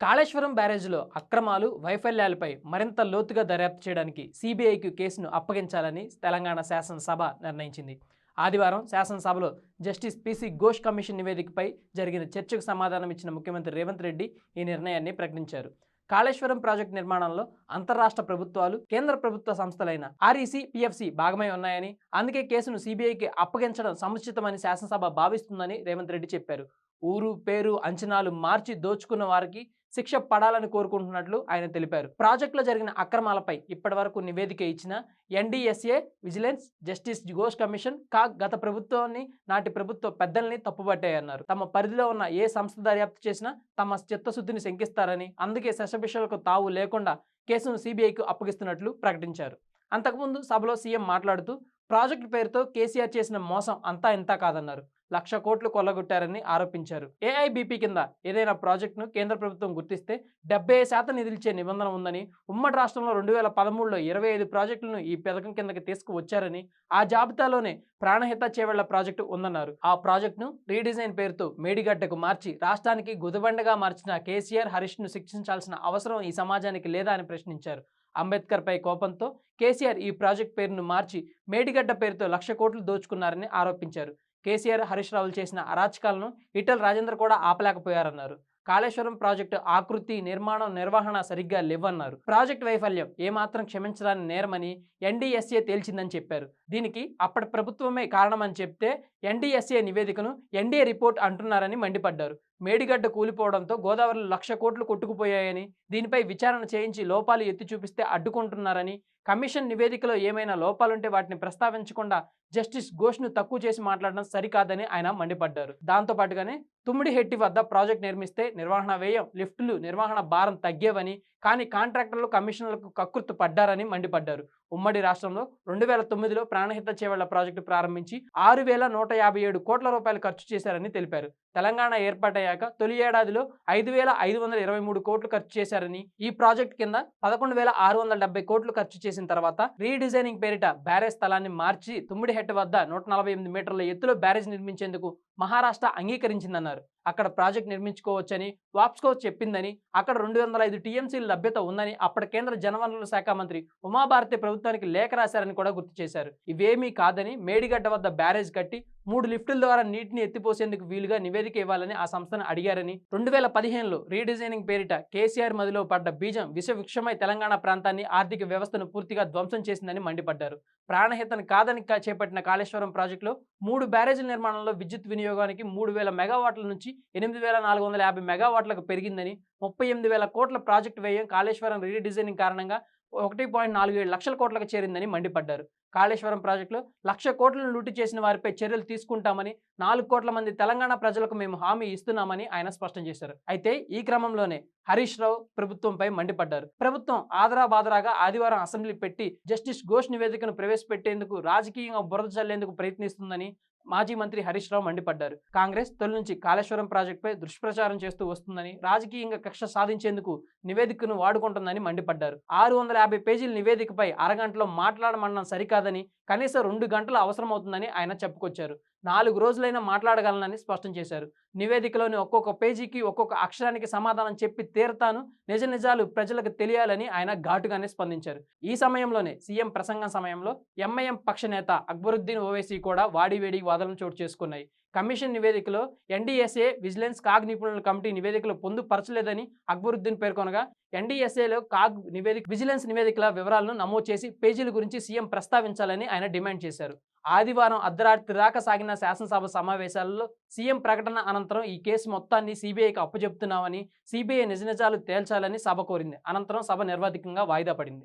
కాళేశ్వరం బ్యారేజ్లో అక్రమాలు వైఫల్యాలపై మరింత లోతుగా దర్యాప్తు చేయడానికి సిబిఐకి కేసును అప్పగించాలని తెలంగాణ శాసనసభ నిర్ణయించింది. ఆదివారం శాసనసభలో జస్టిస్ పిసి ఘోష్ కమిషన్ నివేదికపై జరిగిన చర్చకు సమాధానం ఇచ్చిన ముఖ్యమంత్రి రేవంత్ రెడ్డి ఈ నిర్ణయాన్ని ప్రకటించారు. కాళేశ్వరం ప్రాజెక్టు నిర్మాణంలో అంతరాష్ట్ర ప్రభుత్వాలు కేంద్ర ప్రభుత్వ సంస్థలైన ఆర్ఈసీ పిఎఫ్సి భాగమై ఉన్నాయని అందుకే కేసును సిబిఐకి అప్పగించడం సముచితమని శాసనసభ భావిస్తుందని రేవంత్ రెడ్డి చెప్పారు. ఊరు పేరు అంచనాలు మార్చి దోచుకున్న వారికి శిక్ష పడాలని కోరుకుంటున్నట్లు ఆయన తెలిపారు. ప్రాజెక్టులో జరిగిన అక్రమాలపై ఇప్పటివరకు నివేదిక ఇచ్చిన NDSA vigilance justice Ghosh commission CAG గత ప్రభుత్వాన్ని నాటి ప్రభుత్వ పెద్దల్ని తప్పుబట్టాయన్నారు. తమ పరిధిలో ఉన్న ఏ సంస్థ దర్యాప్తు చేసినా తమ చిత్తశుద్ధిని శంకిస్తారని అందుకే శశభిషలకు తావు లేకుండా కేసును సిబిఐకు అప్పగిస్తున్నట్లు ప్రకటించారు. అంతకుముందు సభలో సీఎం మాట్లాడుతూ ప్రాజెక్టు పేరుతో కేసీఆర్ చేసిన మోసం అంతా ఇంతా కాదన్నారు. లక్ష కోట్లు కొల్లగొట్టారని ఆరోపించారు. ఏఐబిపి కింద ఏదైనా ప్రాజెక్టును కేంద్ర ప్రభుత్వం గుర్తిస్తే డెబ్బై శాతం నిధులిచ్చే నిబంధన ఉందని ఉమ్మడి రాష్ట్రంలో రెండు వేల పదమూడులో ఇరవై ఐదు ప్రాజెక్టులను ఈ పథకం కిందకి తీసుకువచ్చారని ఆ జాబితాలోనే ప్రాణహిత చేవెళ్ళ ప్రాజెక్టు ఉందన్నారు. ఆ ప్రాజెక్టును రీడిజైన్ పేరుతో మేడిగడ్డకు మార్చి రాష్ట్రానికి గుదబండగా మార్చిన కేసీఆర్ హరీష్ను శిక్షించాల్సిన అవసరం ఈ సమాజానికి లేదా అని ప్రశ్నించారు. అంబేద్కర్పై కోపంతో కేసీఆర్ ఈ ప్రాజెక్ట్ పేరును మార్చి మేడిగడ్డ పేరుతో లక్ష కోట్లు దోచుకున్నారని ఆరోపించారు. కేసీఆర్ హరీష్ రావులు చేసిన అరాచకాలను ఇటల్ రాజేందర్ కూడా ఆపలేకపోయారన్నారు. కాళేశ్వరం ప్రాజెక్టు ఆకృతి నిర్మాణం నిర్వహణ సరిగ్గా లేవన్నారు. ప్రాజెక్ట్ వైఫల్యం ఏమాత్రం క్షమించడాన్ని నేరమని ఎన్డీఎస్ఏ తేల్చిందని చెప్పారు. దీనికి అప్పటి ప్రభుత్వమే కారణమని చెప్తే ఎన్డీఎస్ఏ నివేదికను ఎన్డీఏ రిపోర్ట్ అంటున్నారని మండిపడ్డారు. మేడిగడ్డ కూలిపోవడంతో గోదావరిలో లక్ష కోట్లు కొట్టుకుపోయాయని దీనిపై విచారణ చేయించి లోపాలు ఎత్తి చూపిస్తే అడ్డుకుంటున్నారని కమిషన్ నివేదికలో ఏమైనా లోపాలుంటే వాటిని ప్రస్తావించకుండా జస్టిస్ ఘోష్ను తక్కువ చేసి మాట్లాడడం సరికాదని ఆయన మండిపడ్డారు. దాంతో పాటుగానే తుమ్మిడిహెట్టి వద్ద ప్రాజెక్ట్ నిర్మిస్తే నిర్వహణ వ్యయం లిఫ్టులు నిర్వహణ భారం తగ్గేవని కానీ కాంట్రాక్టర్లు కమిషన్లకు కక్కుర్తు పడ్డారని మండిపడ్డారు. ఉమ్మడి రాష్ట్రంలో రెండు వేల తొమ్మిదిలో ప్రాణహిత చేవళ్ళ ప్రాజెక్టు ప్రారంభించి ఆరు వేల నూట యాభై ఏడు కోట్ల రూపాయలు ఖర్చు చేశారని తెలిపారు. తెలంగాణ ఏర్పాటయ్యాక తొలి ఏడాదిలో ఐదు వేల ఐదు వందల ఇరవై మూడు కోట్లు ఖర్చు చేశారని ఈ ప్రాజెక్టు కింద పదకొండు వేల ఆరు వందల డెబ్బై కోట్లు ఖర్చు చేసిన తర్వాత రీడిజైనింగ్ పేరిట బ్యారేజ్ స్థలాన్ని మార్చి తుమ్మిడిహెట్ వద్ద నూట నలభై ఎనిమిది మీటర్ల ఎత్తులో బ్యారేజ్ నిర్మించేందుకు మహారాష్ట్ర అంగీకరించిందన్నారు. అక్కడ ప్రాజెక్ట్ నిర్మించుకోవచ్చని వాప్స్కో చెప్పిందని అక్కడ రెండు వందల ఐదు టీఎంసీల లభ్యత ఉందని అప్పటి కేంద్ర జనవనరుల శాఖ మంత్రి ఉమాభారతి ప్రభుత్వానికి లేఖ రాశారని కూడా గుర్తు చేశారు. ఇవేమీ కాదని మేడిగడ్డ వద్ద బ్యారేజ్ కట్టి మూడు లిఫ్టుల ద్వారా నీటిని ఎత్తిపోసేందుకు వీలుగా నివేదిక ఇవ్వాలని ఆ సంస్థను అడిగారని. రెండు వేల పదిహేనులో రీడిజైనింగ్ పేరిట కేసీఆర్ మదిలో పడ్డ బీజం విషవృక్షమై తెలంగాణ ప్రాంతాన్ని ఆర్థిక వ్యవస్థను పూర్తిగా ధ్వంసం చేసిందని మండిపడ్డారు. ప్రాణహితను కాదని చేపట్టిన కాళేశ్వరం ప్రాజెక్టులో మూడు బ్యారేజీల నిర్మాణంలో విద్యుత్ వినియోగానికి మూడు వేల మెగావాట్ల నుంచి ఎనిమిది వేల నాలుగు వందల యాభై మెగావాట్లకు పెరిగిందని ముప్పై ఎనిమిది వేల కోట్ల ప్రాజెక్టు వ్యయం కాళేశ్వరం రీడిజైనింగ్ కారణంగా ఒకటి పాయింట్ నాలుగు ఏడు లక్షల కోట్లకు చేరిందని మండిపడ్డారు. కాళేశ్వరం ప్రాజెక్టులో లక్ష కోట్లను లూటి చేసిన వారిపై చర్యలు తీసుకుంటామని నాలుగు కోట్ల మంది తెలంగాణ ప్రజలకు మేము హామీ ఇస్తున్నామని ఆయన స్పష్టం చేశారు. అయితే ఈ క్రమంలోనే హరీష్ రావు ప్రభుత్వంపై మండిపడ్డారు. ప్రభుత్వం ఆదరా బాదరాగా ఆదివారం అసెంబ్లీ పెట్టి జస్టిస్ ఘోష్ నివేదికను ప్రవేశపెట్టేందుకు రాజకీయంగా బురద చల్లేందుకు ప్రయత్నిస్తుందని మాజీ మంత్రి హరీష్ రావు మండిపడ్డారు. కాంగ్రెస్ తొలి నుంచి కాళేశ్వరం ప్రాజెక్టుపై దుష్ప్రచారం చేస్తూ వస్తుందని రాజకీయంగా కక్ష సాధించేందుకు నివేదికను వాడుకుంటుందని మండిపడ్డారు. ఆరు వందల యాభై పేజీల నివేదికపై అరగంటలో మాట్లాడమనడం సరికాదని కనీసం రెండు గంటలు అవసరమవుతుందని ఆయన చెప్పుకొచ్చారు. నాలుగు రోజులైనా మాట్లాడగలనని స్పష్టం చేశారు. నివేదికలోని ఒక్కొక్క పేజీకి ఒక్కొక్క అక్షరానికి సమాధానం చెప్పి తీరతాను నిజ నిజాలు ప్రజలకు తెలియాలని ఆయన ఘాటుగానే స్పందించారు. ఈ సమయంలోనే సీఎం ప్రసంగం సమయంలో ఎంఐఎం పక్ష నేత అక్బరుద్దీన్ ఓవైసీ కూడా వాడివేడి వాదనలు చోటు చేసుకున్నాయి. కమిషన్ నివేదికలో ఎన్డీఎస్ఏ విజిలెన్స్ కాగ్ నిపుణుల కమిటీ నివేదికలో పొందుపరచలేదని అక్బరుద్దీన్ పేర్కొనగా ఎన్డీఎస్ఏలో కాగ్ నివేదిక విజిలెన్స్ నివేదికల వివరాలను నమోదు చేసి పేజీల గురించి సీఎం ప్రస్తావించాలని ఆయన డిమాండ్ చేశారు. ఆదివారం అర్ధరాత్రి దాకా సాగిన శాసనసభ సమావేశాలలో సీఎం ప్రకటన అనంతరం ఈ కేసు మొత్తాన్ని సిబిఐకి అప్పచెప్తున్నామని సిబిఐ నిజ నిజాలు తేల్చాలని సభ కోరింది. అనంతరం సభ నిర్వాధికంగా వాయిదా పడింది.